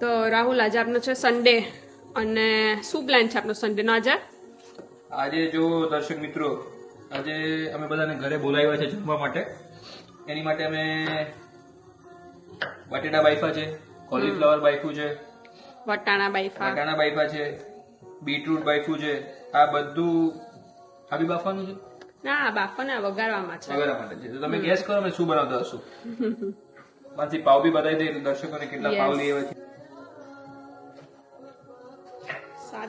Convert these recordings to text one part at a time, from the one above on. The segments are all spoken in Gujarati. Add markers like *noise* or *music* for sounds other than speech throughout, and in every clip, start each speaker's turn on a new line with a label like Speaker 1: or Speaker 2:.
Speaker 1: તો રાહુલ આજે આપનો છે સન્ડે અને શું પ્લાન છે આપનો સન્ડેનો આજે?
Speaker 2: આજે જો દર્શક મિત્રો આજે અમે બધાને ઘરે બોલાવ્યા છે જમવા માટે. એની માટે અમે બટેટા બાઈફા છે કોલીફ્લાવર બાઈફું છે
Speaker 1: વટાણા બાઈફા
Speaker 2: વટાણા બાઈફા છે બીટરૂટ બાઈફું છે આ બધું આ બી બાફવાનું છે?
Speaker 1: ના બાફો ને વગાડવામાં છે.
Speaker 2: વગેરે માટે છે. તો તમે ગેસ કરો અમે શું બનાવતા હશું. માંથી પાવ બી બતાવી દે દર્શકોને કેટલા પાવ. લઈ આવ્યા છે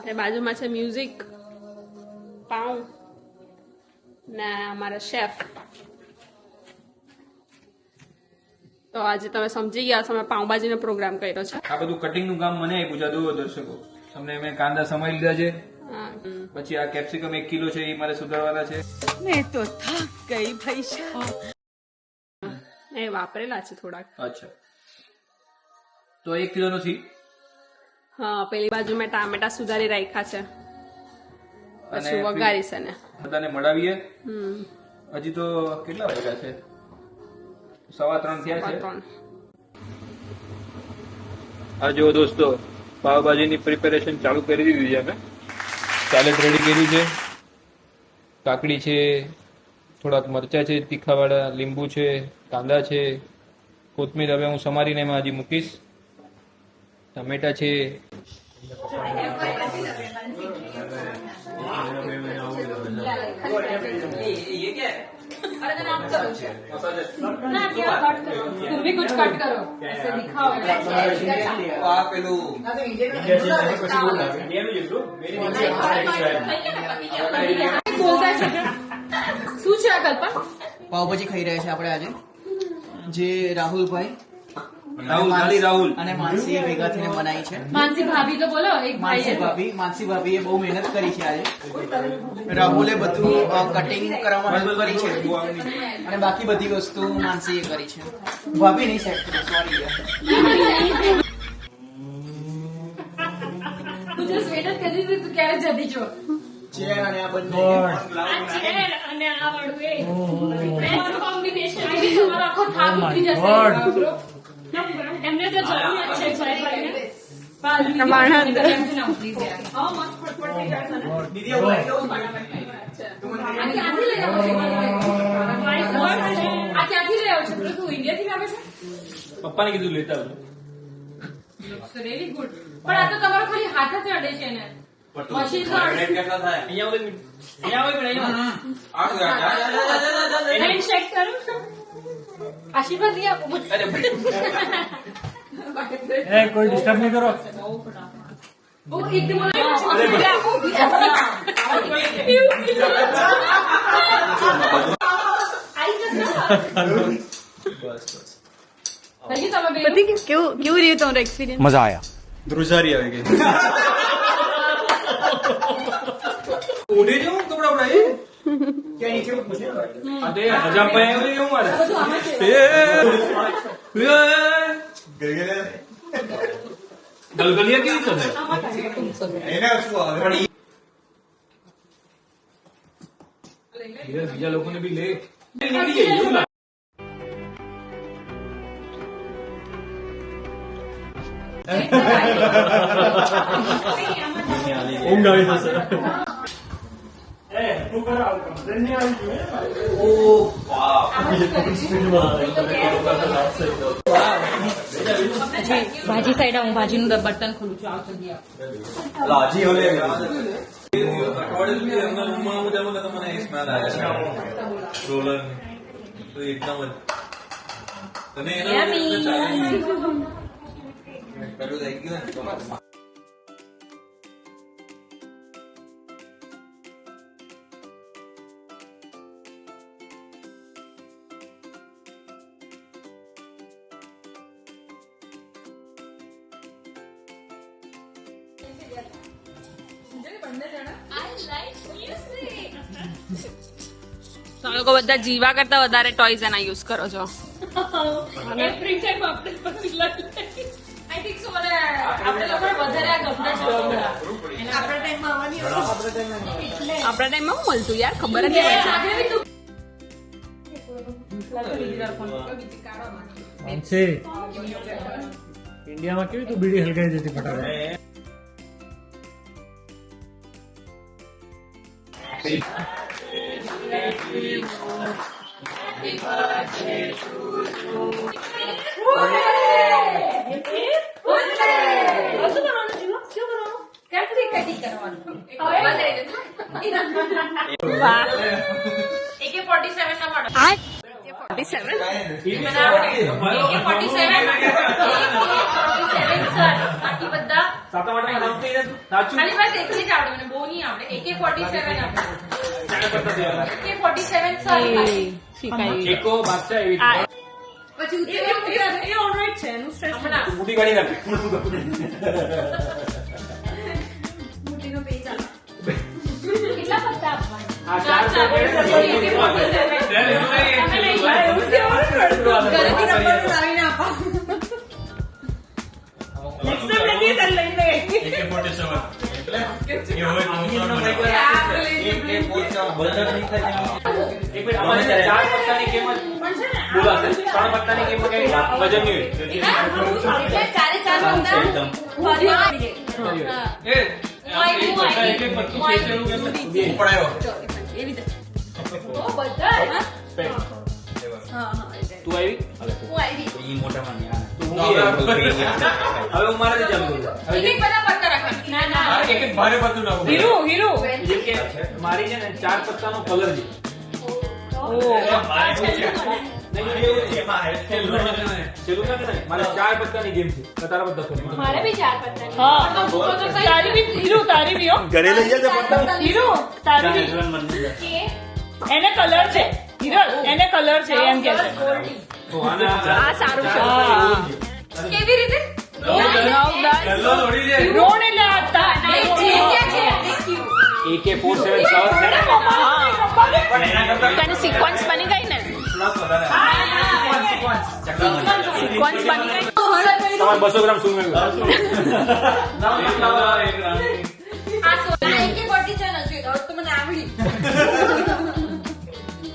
Speaker 1: આપણે બાજુમાં છે મ્યુઝિક પાઉં. ને અમારા શેફ તો આજે તમે સમજી ગયા છો અમે પાઉંભાજીનો પ્રોગ્રામ કર્યો છે.
Speaker 2: આ બધું કટિંગનું કામ મને આપ્યું છે જુઓ દર્શકો. તમને મેં કાંદા સમાઈ લીધા છે. પછી આ કેપ્સિકમ એક કિલો છે એ મારે સુધારવાના છે.
Speaker 3: મેં તો થાક ગઈ ભાઈ
Speaker 1: મેં વાપરેલા છે થોડાક.
Speaker 2: અચ્છા. તો એક કિલો નથી.
Speaker 1: હા પેલી બાજુ મેં ટામેટા સુધારી રાખ્યા છે. પછી વઘારીશ એને.
Speaker 2: બધાને મળાવીએ? હજી તો કેટલા વાગ્યા છે? સવા ત્રણ થયા છે? આ જો દોસ્તો પાવભાજીની પ્રિપેરેશન ચાલુ કરી દીધી છે અમે ચાલે રેડી કર્યું છે. કાકડી છે થોડાક મરચા છે તીખાવાળા લીંબુ છે કાંદા છે. કોથમીર હવે હું સમારીને એમાં હજી મૂકીશ. ટમેટા છે.
Speaker 1: શું છે આ કલ્પના
Speaker 4: પાવભાજી ખાઈ રહ્યા છે આપણે આજે. જે રાહુલભાઈ
Speaker 2: રાહુલ ખાલી રાહુલ.
Speaker 4: અને માનસીએ ભેગા થઈને બનાવી છે.
Speaker 1: માનસી ભાભી તો બોલો એક
Speaker 4: માનસી ભાભી માનસી ભાભીએ બહુ મહેનત કરી છે આજે. રાહુલે બધું કટિંગ કરવામાં મદદ કરી છે. અને બાકી બધી વસ્તુ માનસીએ કરી છે. ભાભી નહીં સેટ કરી સોરી
Speaker 1: તું જો સ્વેટર કરી દીધું તું ક્યારે જતી છો?
Speaker 4: ચેર અને આ બંને.
Speaker 1: અને આ વાળું એ. કોમ્બિનેશન આખો થાક ઉતરી જશે. એમને તો જરૂર છે એમ ના
Speaker 2: કીધું લેતા
Speaker 1: વેરી ગુડ પણ આ તો તમારો ખાલી હાથ જ અડે છે ને મશીન હેન્ડશેક કરું આશીર્વાદ આપો. *laughs*
Speaker 5: કોઈ ડિસ્ટર્બ નહીં કરો
Speaker 1: ઓ એકદમ
Speaker 3: કેવું કેવું રહ્યું તમારો એક્સપિરિયન્સ
Speaker 5: મજા આયા
Speaker 2: ધ્રુજારી આવી ગઈ ઓઢે જો કપડા બડા એ
Speaker 4: ક્યાં નીચે મૂકવું છે
Speaker 2: આ તે હજામ પાય એવું એવું મારે એ ગલગલિયા કેવી બીજા બીજા લોકોને બી લે ઊંઘ આવી જશે
Speaker 6: ભાજી સાઈડ હું ભાજીનું બર્તન ખોલું છું આવ જલ્દી આવ
Speaker 1: તમે લોકો બધા જીવા કરતા વધારે ટોયઝ એના યુઝ કરો છો.
Speaker 6: આપણે
Speaker 4: ટાઈમમાં
Speaker 1: શું મળતું યાર ખબર જ નહીં
Speaker 5: ઇન્ડિયામાં કેવી તું બીડી હલગાઈ જતી ફટાફટ
Speaker 1: કેટલી કટી કરવાનું એકે 47 ના પાડો
Speaker 6: આ 47
Speaker 1: મને આવડે. એકે 47 સર બાકી સાચું ખાલી બસ એટલી જ આવડે મને બહુ નહીં આવડે એકે 47 આવડે એકે 47 સર ખાલી.
Speaker 2: એકો બાદશાહ એવી
Speaker 1: પછી ઉતરે એ ઓલરાઈટ છે એનું સ્ટ્રેસ હમણાં
Speaker 2: મોટી ગાડી નાખી
Speaker 1: કેટલા પત્તા આપવાના
Speaker 2: ચાર,
Speaker 1: ચાર. ચાર. એકે 47. તમે લઈ જાઓ.
Speaker 2: એક મિનિટ, આમાં ચાર પત્તાની કિંમત બોલાશે ત્રણ પત્તાની કિંમત કઈ વજન નહીં હોય
Speaker 1: ચારે ચાર પત્તા.
Speaker 2: એ. એક એક. એવું કે
Speaker 1: એવી રીતે. ઓ, બધા જ.
Speaker 2: તું આવી
Speaker 1: હું આવી.
Speaker 2: તું ઊંઘી આવી. હવે હું મારાથી ચાલુ
Speaker 1: એક એક બધા પત્તા રાખવાના. ના, ના.
Speaker 2: એક એક ભારે પત્તું નાખું.
Speaker 6: હીરો હીરો
Speaker 2: જેમ કે મારી છે ને ચાર પત્તાનો કલર છે. છેલ્લું મારે ચાર પત્તાની ગેમ છે. તારા બધા
Speaker 1: મારે બી ચાર પત્તા
Speaker 6: હા.
Speaker 1: તો ભૂકો તો સહી.
Speaker 6: તારી બી હીરો તારી બી
Speaker 7: ઘરે લઈ જાય પત્તા.
Speaker 6: હીરો તારી બી. એને કલર છે. હિરલ એને કલર છે એમ કે છે. આ સારું છે
Speaker 1: કેવી રીતે?
Speaker 6: નવ દસ રોડ એટલે આ તા-
Speaker 1: નહીં, જે ક્યાં છે દેખ્યું.
Speaker 2: AK 47 સર છે.
Speaker 6: તને સિક્વન્સ બની ગઈ ને? સિક્વન્સ બની ગઈ.
Speaker 2: તમારે 200 ગ્રામ સૂંઘ મેળવ્યું.
Speaker 1: આ સોના એકે બોટી છે ને તો મને આવડી.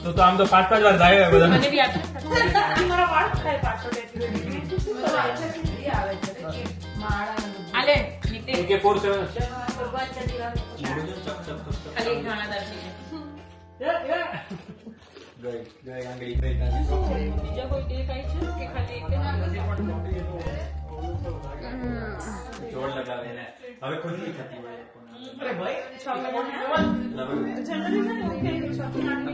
Speaker 5: તો તો આમ તો પાંચ પાંચ વાર થાય બધા
Speaker 6: મને બી આપે મારા વાળ થાય પાછો આલે નીતે
Speaker 2: AK 47 છે.
Speaker 1: ખાલી એક દાણાદાર છે. બીજા કોઈ દેખાય છે કે ખાલી એક?
Speaker 7: હવે ખુદ નહીં થતી હોય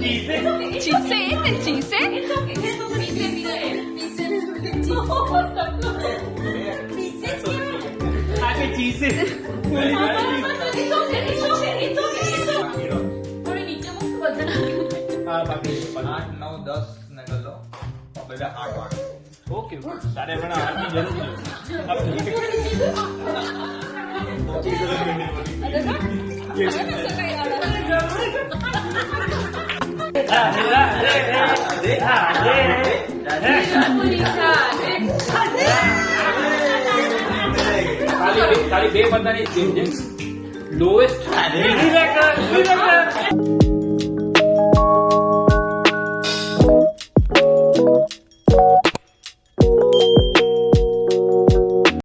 Speaker 1: ચીઝ
Speaker 6: ચીસે ને ચીસે
Speaker 2: હા બાકી.
Speaker 4: આઠ નવ દસ ને ગલ્લો બધા આઠ વાગે
Speaker 2: ઓકે તારે પણ આઠ જરૂર છે બે- ખાલી બે પત્તાની જ ગેમ છે લોએસ્ટ
Speaker 5: Miracle, miracle.